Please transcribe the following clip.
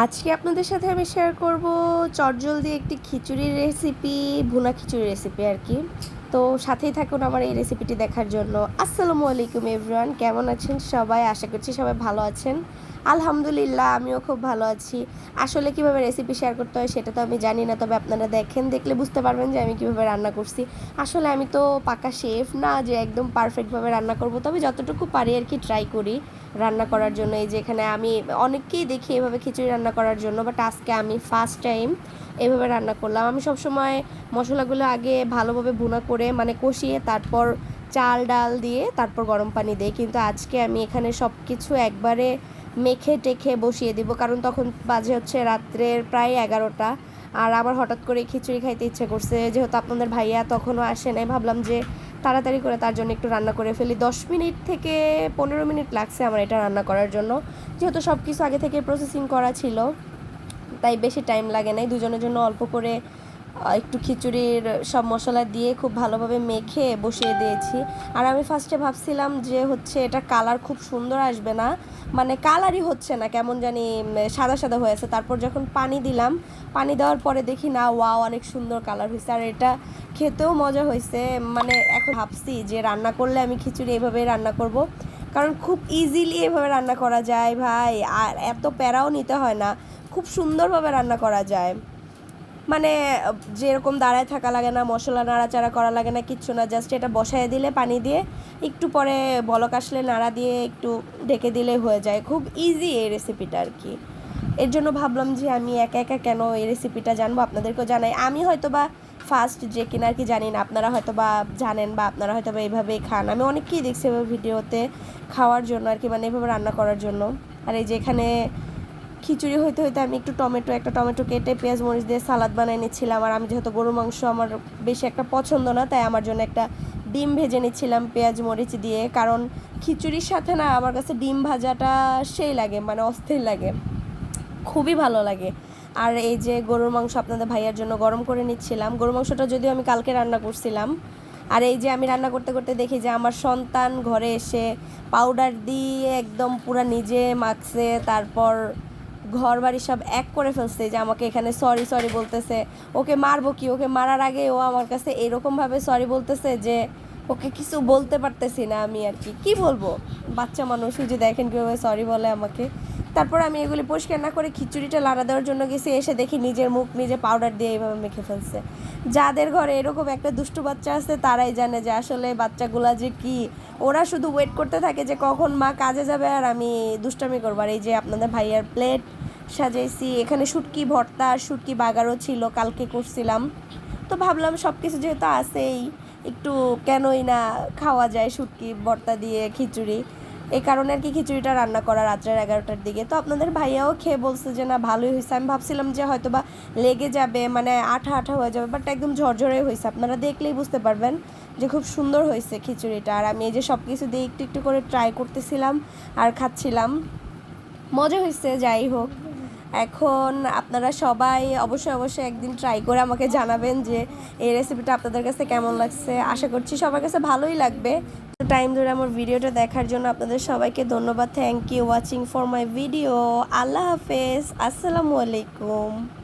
আজকে আপনাদের সাথে আমি শেয়ার করব চটজলদি একটি খিচুড়ির রেসিপি ভুনা খিচুড়ির রেসিপি আর কি। তো সাথেই থাকুন আমার এই রেসিপিটি দেখার জন্য। আসসালামু আলাইকুম এভরিওয়ান কেমন আছেন সবাই? আশা করছি সবাই ভালো আছেন। আলহামদুলিল্লাহ, আমিও খুব ভালো আছি। আসলে কীভাবে রেসিপি শেয়ার করতে হয় সেটা তো আমি জানি না, তবে আপনারা দেখেন, দেখলে বুঝতে পারবেন যে আমি কীভাবে রান্না করছি। আসলে আমি তো পাকা শেফ না, যে একদম পারফেক্টভাবে রান্না করব, তবে যতটুকু পারি আর কি ট্রাই করি রান্না করার জন্য। এই যে এখানে আমি অনেককেই দেখি এভাবে খিচুড়ি রান্না করার জন্য বাট আজকে আমি ফার্স্ট টাইম এভাবে রান্না করলাম। আমি সবসময় মশলাগুলো আগে ভালোভাবে ভুনা করে মানে কষিয়ে তারপর চাল, ডাল দিয়ে তারপর গরম পানি দিই। কিন্তু আজকে আমি এখানে সব কিছু একবারে মেখে টেখে বসিয়ে দিব, কারণ তখন বাজে হচ্ছে রাত্রের প্রায় এগারোটা। আর আমার হঠাৎ করে খিচুড়ি খাইতে ইচ্ছে করছে, যেহেতু আপনাদের ভাইয়া তখনও আসে নাই, ভাবলাম যে তাড়াতাড়ি করে তার জন্য একটু রান্না করে ফেলি। দশ মিনিট থেকে পনেরো মিনিট লাগছে আমার এটা রান্না করার জন্য। যেহেতু সব কিছু আগে থেকে প্রসেসিং করা ছিল, তাই বেশি টাইম লাগে নাই, দুজনের জন্য অল্প করে একটু খিচুড়ির সব মশলা দিয়ে খুব ভালোভাবে মেখে বসিয়ে দিয়েছি। আর আমি ফার্স্টে ভাবছিলাম যে হচ্ছে এটা কালার খুব সুন্দর আসবে না। মানে কালারই হচ্ছে না, কেমন জানি সাদা সাদা হয়েছে তারপর যখন পানি দিলাম, পানি দেওয়ার পরে দেখি, না ওয়াও অনেক সুন্দর কালার হয়েছে। আর এটা খেতেও মজা হয়েছে। মানে এখন ভাবছি যে রান্না করলে আমি খিচুড়ি এইভাবেই রান্না করব। কারণ খুব ইজিলি এভাবে রান্না করা যায় ভাই। আর এত প্যারাও নিতে হয় না। খুব সুন্দরভাবে রান্না করা যায়। মানে যেরকম দাঁড়ায় থাকা লাগে না, মশলা নাড়াচাড়া করা লাগে না, কিচ্ছু না জাস্ট এটা বসায় দিলে, পানি দিয়ে একটু পরে বলক আসলে নাড়া দিয়ে একটু ঢেকে দিলে হয়ে যায়। খুব ইজি এই রেসিপিটা আর কি। এর জন্য ভাবলাম যে আমি একা একা কেন এই রেসিপিটা জানব? আপনাদেরকেও জানাই। আমি হয়তো বা ফার্স্ট যে কিনা আর কি জানি না, আপনারা হয়তো বা জানেন বা আপনারা হয়তো বা এইভাবেই খান। আমি অনেককেই দেখছি ভিডিওতে খাওয়ার জন্য আর কি মানে এভাবে রান্না করার জন্য। আর এই যে এখানে খিচুড়ি হইতে হইতে আমি একটু টমেটো, একটা টমেটো কেটে পেঁয়াজ, মরিচ দিয়ে সালাদ বানিয়ে নিচ্ছিলাম। আর আমি যেহেতু গরু মাংস আমার বেশি একটা পছন্দ না, তাই আমার জন্য একটা ডিম ভেজে নিচ্ছিলাম পেঁয়াজ, মরিচ দিয়ে। কারণ খিচুড়ির সাথে না আমার কাছে ডিম ভাজাটা সেই লাগে মানে অস্থির লাগে। খুবই ভালো লাগে। আর এই যে গরুর মাংস আপনাদের ভাইয়ার জন্য গরম করে নিচ্ছিলাম। গরুর মাংসটা যদিও আমি কালকে রান্না করছিলাম। আর এই যে আমি রান্না করতে করতে দেখি যে আমার সন্তান ঘরে এসে পাউডার দিয়ে একদম পুরা নিজে মাখছে, তারপর ঘর বাড়ি সব এক করে ফেলছে যে আমাকে এখানে সরি সরি বলতেছে। ওকে মারবো কি? ওকে মারার আগে ও আমার কাছে এরকমভাবে সরি বলতেছে যে ওকে কিছু বলতে পারতেছি না আমি আর কি। কী বলব? বাচ্চা মানুষ যে দেখেন কীভাবে সরি বলে আমাকে। তারপর আমি এগুলি পরিষ্কার না করে খিচুড়িটা লাড়া দেওয়ার জন্য গেছি, এসে দেখি নিজের মুখ, নিজে পাউডার দিয়ে এইভাবে মেখে ফেলছে। যাদের ঘরে এরকম একটা দুষ্টু বাচ্চা আছে, তারাই জানে যে আসলে বাচ্চাগুলা যে কি। ওরা শুধু ওয়েট করতে থাকে যে কখন মা কাজে যাবে আর আমি দুষ্টামি করব। আর এই যে আপনাদের ভাইয়ার প্লেট সাজাইছি। এখানে শুটকি ভর্তা আর শুটকি বাগারও ছিল, কালকে করছিলাম। তো ভাবলাম সব কিছু যেহেতু আছেই, একটু কেনই না খাওয়া যায় শুটকি, ভর্তা দিয়ে খিচুড়ি। এই কারণে আর কি খিচুড়িটা রান্না করা রাত্রের এগারোটার দিকে। তো আপনাদের ভাইয়াও খেয়ে বলছে যে, না, ভালোই হয়েছে। আমি ভাবছিলাম যে হয়তো বা লেগে যাবে মানে আঠা আঠা হয়ে যাবে বাট একদম ঝরঝরে হয়েছে। আপনারা দেখলেই বুঝতে পারবেন যে, খুব সুন্দর হয়েছে খিচুড়িটা। আর আমি এই যে সব কিছু দিয়ে একটু একটু করে ট্রাই করতেছিলাম আর খাচ্ছিলাম। মজা হয়েছে, যাই হোক। এখন আপনারা সবাই অবশ্যই অবশ্যই একদিন ট্রাই করে আমাকে জানাবেন যে এই রেসিপিটা আপনাদের কাছে কেমন লাগছে। আশা করছি সবার কাছে ভালোই লাগবে। তো টাইম ধরে আমার ভিডিওটা দেখার জন্য আপনাদের সবাইকে ধন্যবাদ। Thank you watching for my video আল্লাহ হাফেজ। আসসালামু আলাইকুম।